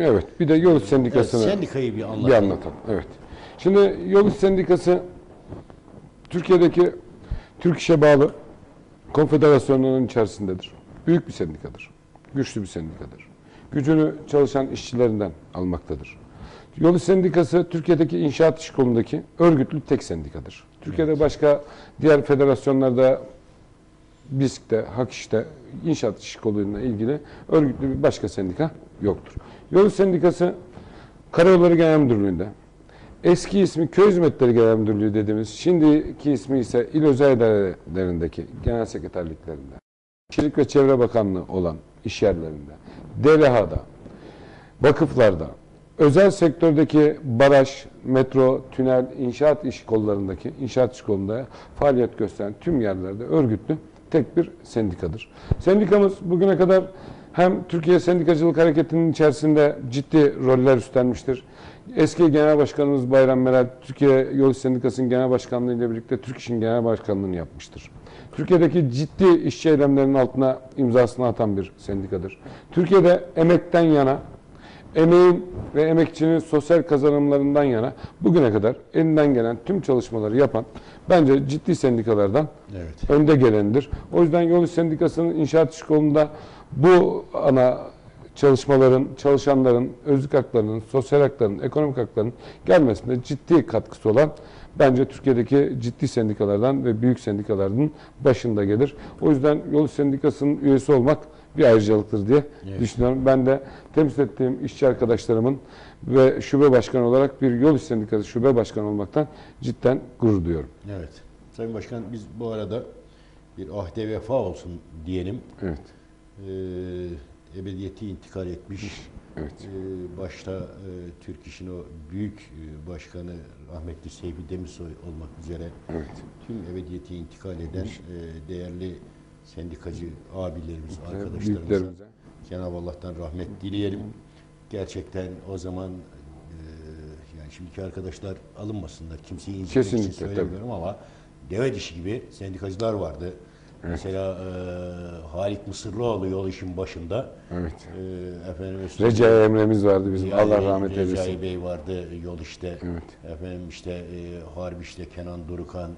Evet. Bir de Yol Sendikası'nı Evet, sendikayı bir bir anlatalım. anlatalım. Evet. Şimdi Yol Sendikası Türkiye'deki Türk İş'e bağlı konfederasyonların içerisindedir. Büyük bir sendikadır. Güçlü bir sendikadır. Gücünü çalışan işçilerinden almaktadır. Yol Sendikası Türkiye'deki inşaat iş kolundaki örgütlü tek sendikadır. Türkiye'de başka diğer federasyonlarda BİSK'te, HAKİŞ'te inşaat iş koluyla ilgili örgütlü bir başka sendika yoktur. Yol Sendikası Karayolları Genel Müdürlüğü'nde, eski ismi Köy Hizmetleri Genel Müdürlüğü dediğimiz, şimdiki ismi ise İl Özel İdarelerindeki genel sekreterliklerinde, Çelik ve Çevre Bakanlığı olan iş yerlerinde, DLH'da, vakıflarda, özel sektördeki baraj, metro, tünel, inşaat iş kollarındaki, inşaat iş kolunda faaliyet gösteren tüm yerlerde örgütlü tek bir sendikadır. Sendikamız bugüne kadar hem Türkiye Sendikacılık Hareketi'nin içerisinde ciddi roller üstlenmiştir. Eski Genel Başkanımız Bayram Meral, Türkiye Yol Sendikası'nın Genel Başkanlığı ile birlikte Türk İş'in Genel Başkanlığını yapmıştır. Türkiye'deki ciddi işçi eylemlerinin altına imzasını atan bir sendikadır. Türkiye'de emekten yana, emeğin ve emekçinin sosyal kazanımlarından yana bugüne kadar elinden gelen tüm çalışmaları yapan bence ciddi sendikalardan Evet. önde gelendir. O yüzden Yol İş Sendikası'nın inşaat iş kolunda bu ana çalışmaların, çalışanların, özlük haklarının, sosyal haklarının, ekonomik haklarının gelmesinde ciddi katkısı olan bence Türkiye'deki ciddi sendikalardan ve büyük sendikalardan başında gelir. O yüzden Yol İş Sendikası'nın üyesi olmak bir ayrıcalıktır diye Evet. düşünüyorum. Ben de temsil ettiğim işçi arkadaşlarımın ve şube başkanı olarak bir Yol İş Sendikası şube başkanı olmaktan cidden gurur duyuyorum. Evet. Sayın Başkan biz bu arada bir ahde vefa olsun diyelim. Evet. Ee, ebediyeti intikal etmiş. Evet. Ee, başta e, Türk İş'in o büyük e, başkanı rahmetli Seyfi Demirsoy olmak üzere Evet. tüm ebediyeti intikal eden e, değerli sendikacı abilerimiz, Evet, büyüklerimize. Cenab-ı Allah'tan rahmet dileyelim. Gerçekten o zaman e, yani şimdiki arkadaşlar alınmasınlar. Kimseyi incitmek için söylemiyorum ama deve dişi gibi sendikacılar vardı. Mesela e, Halit Mısırlıoğlu yol işin başında. Evet. E, efendim Recai Emre'miz vardı bizim. Ziya Allah rahmet Recai eylesin. Bey vardı yol işte. Evet. Efendim işte e, Harbi işte Kenan Durukan,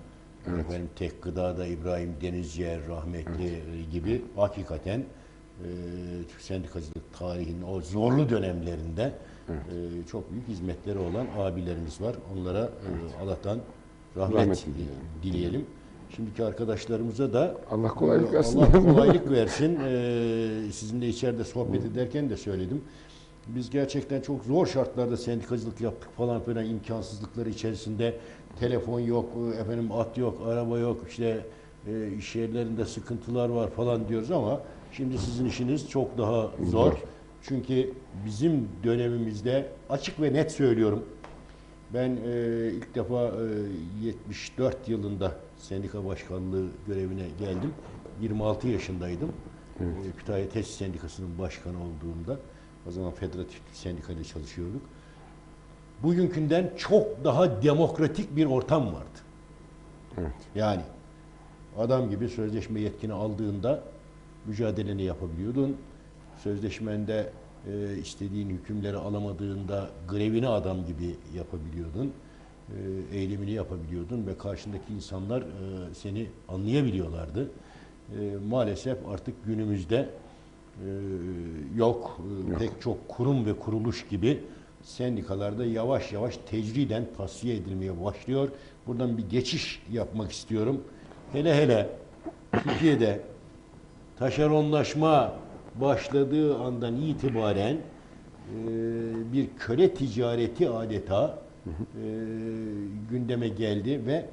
efendim Tek Gıda'da İbrahim Denizciğer rahmetli e, gibi hakikaten e, Türk sendikacılık tarihinin o zorlu dönemlerinde e, çok büyük hizmetleri olan abilerimiz var. Onlara e, Allah'tan rahmet, Rahmet dileyelim. dileyelim. Şimdiki arkadaşlarımıza da Allah kolaylık versin. Allah kolaylık versin. Ee, sizinle içeride sohbet ederken de söyledim. Biz gerçekten çok zor şartlarda sendikacılık yaptık falan filan imkansızlıkları içerisinde telefon yok, efendim at yok, araba yok, işte e, iş yerlerinde sıkıntılar var falan diyoruz ama şimdi sizin işiniz çok daha zor. Çünkü bizim dönemimizde açık ve net söylüyorum. Ben e, ilk defa e, 74 yılında sendika başkanlığı görevine geldim. 26 yaşındaydım. E, Kütahya Tesis Sendikası'nın başkanı olduğumda. O zaman federatif bir sendikayla çalışıyorduk. Bugünkünden çok daha demokratik bir ortam vardı. Evet. Yani adam gibi sözleşme yetkini aldığında mücadeleni yapabiliyordun. Sözleşmende e, istediğin hükümleri alamadığında grevini adam gibi yapabiliyordun. E, eylemini yapabiliyordun ve karşındaki insanlar e, seni anlayabiliyorlardı. E, maalesef artık günümüzde e, yok. E, Yok. Pek çok kurum ve kuruluş gibi sendikalarda yavaş yavaş tecriden tasfiye edilmeye başlıyor. Buradan bir geçiş yapmak istiyorum. Hele hele Türkiye'de taşeronlaşma başladığı andan itibaren e, bir köle ticareti adeta e, gündeme geldi ve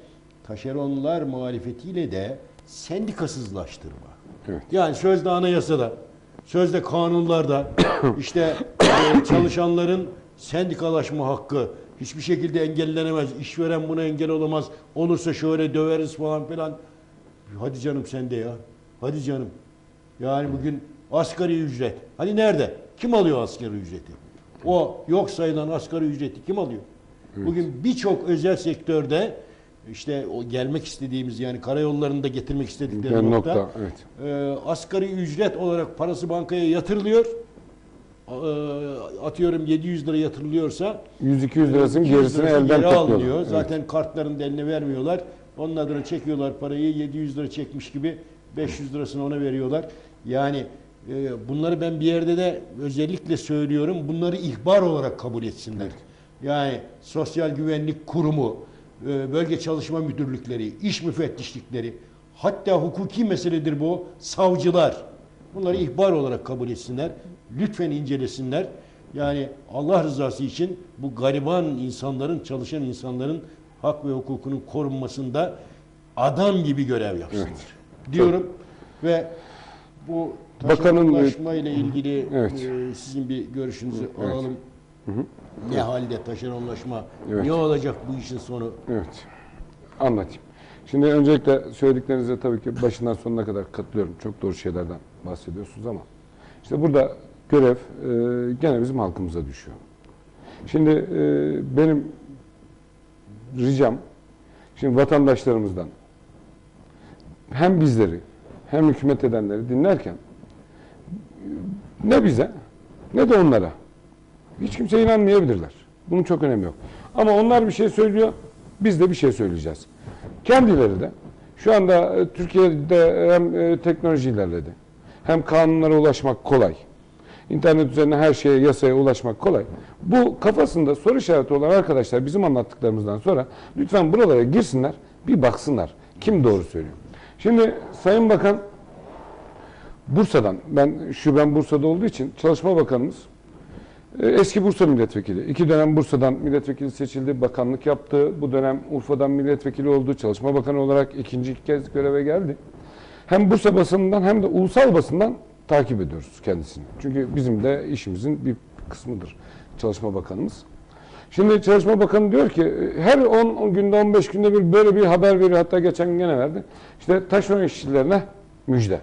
taşeronlar muhalefetiyle de sendikasızlaştırma. Evet. Yani sözde anayasada, sözde kanunlarda işte e, çalışanların sendikalaşma hakkı hiçbir şekilde engellenemez. İşveren buna engel olamaz. Olursa şöyle döveriz falan filan. Hadi canım sen de ya. Hadi canım. Yani bugün asgari ücret. Hani nerede? Kim alıyor asgari ücreti? O yok sayılan asgari ücreti kim alıyor? Bugün birçok özel sektörde işte o gelmek istediğimiz yani karayollarında getirmek istedikleri Yani nokta, nokta, evet. e, asgari ücret olarak parası bankaya yatırılıyor. E, atıyorum 700 lira yatırılıyorsa 100-200 lirasının 200 gerisini lirası elden geri alınıyor. topluyorlar. Zaten kartlarını da eline vermiyorlar. Onun adına çekiyorlar parayı 700 lira çekmiş gibi 500 lirasını ona veriyorlar. Yani e, bunları ben bir yerde de özellikle söylüyorum. Bunları ihbar olarak kabul etsinler. Yani Sosyal Güvenlik Kurumu, e, bölge çalışma müdürlükleri, iş müfettişlikleri, hatta hukuki meseledir bu, savcılar. Bunları ihbar olarak kabul etsinler. Lütfen incelesinler. Yani Allah rızası için bu gariban insanların, çalışan insanların hak ve hukukunun korunmasında adam gibi görev yapsınlar. Evet. Diyorum ve bu Bakanın- taşeronlaşma ile ilgili Evet. e, sizin bir görüşünüzü Evet. alalım. Ne halde taşeronlaşma, Evet. ne olacak bu işin sonu? Evet. Anlatayım. Şimdi öncelikle söylediklerinize tabii ki başından sonuna kadar katılıyorum. Çok doğru şeylerden bahsediyorsunuz ama işte burada görev e, gene bizim halkımıza düşüyor. Şimdi e, benim ricam şimdi vatandaşlarımızdan hem bizleri hem hükümet edenleri dinlerken ne bize ne de onlara hiç kimse inanmayabilirler. Bunun çok önemi yok. Ama onlar bir şey söylüyor, biz de bir şey söyleyeceğiz. Kendileri de şu anda e, Türkiye'de hem e, teknoloji ilerledi, hem kanunlara ulaşmak kolay. İnternet üzerine her şeye, yasaya ulaşmak kolay. Bu kafasında soru işareti olan arkadaşlar bizim anlattıklarımızdan sonra lütfen buralara girsinler, bir baksınlar. Kim doğru söylüyor? Şimdi Sayın Bakan Bursa'dan, ben şubem Bursa'da olduğu için Çalışma Bakanımız Eski Bursa milletvekili. İki dönem Bursa'dan milletvekili seçildi, bakanlık yaptı. Bu dönem Urfa'dan milletvekili oldu. Çalışma Bakanı olarak ikinci kez göreve geldi. Hem Bursa basınından hem de ulusal basından takip ediyoruz kendisini. Çünkü bizim de işimizin bir kısmıdır Çalışma Bakanımız. Şimdi Çalışma Bakanı diyor ki her 10 günde 15 günde bir böyle bir haber veriyor. Hatta geçen gün gene verdi. İşte taşeron işçilerine müjde.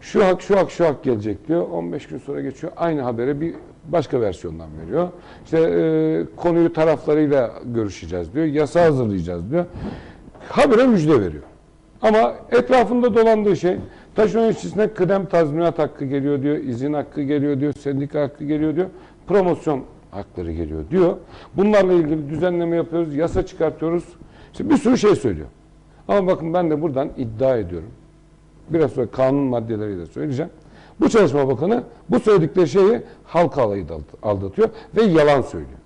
Şu hak şu hak şu hak gelecek diyor. 15 gün sonra geçiyor. Aynı habere bir başka versiyondan veriyor. İşte e, konuyu taraflarıyla görüşeceğiz diyor. Yasa hazırlayacağız diyor. Habere müjde veriyor. Ama etrafında dolandığı şey taşeron işçisine kıdem tazminat hakkı geliyor diyor. izin hakkı geliyor diyor. Sendika hakkı geliyor diyor. Promosyon hakları geliyor diyor. Bunlarla ilgili düzenleme yapıyoruz. Yasa çıkartıyoruz. İşte bir sürü şey söylüyor. Ama bakın ben de buradan iddia ediyorum. Biraz sonra kanun maddeleriyle söyleyeceğim. Bu çalışma bakanı bu söyledikleri şeyi halka aldatıyor ve yalan söylüyor.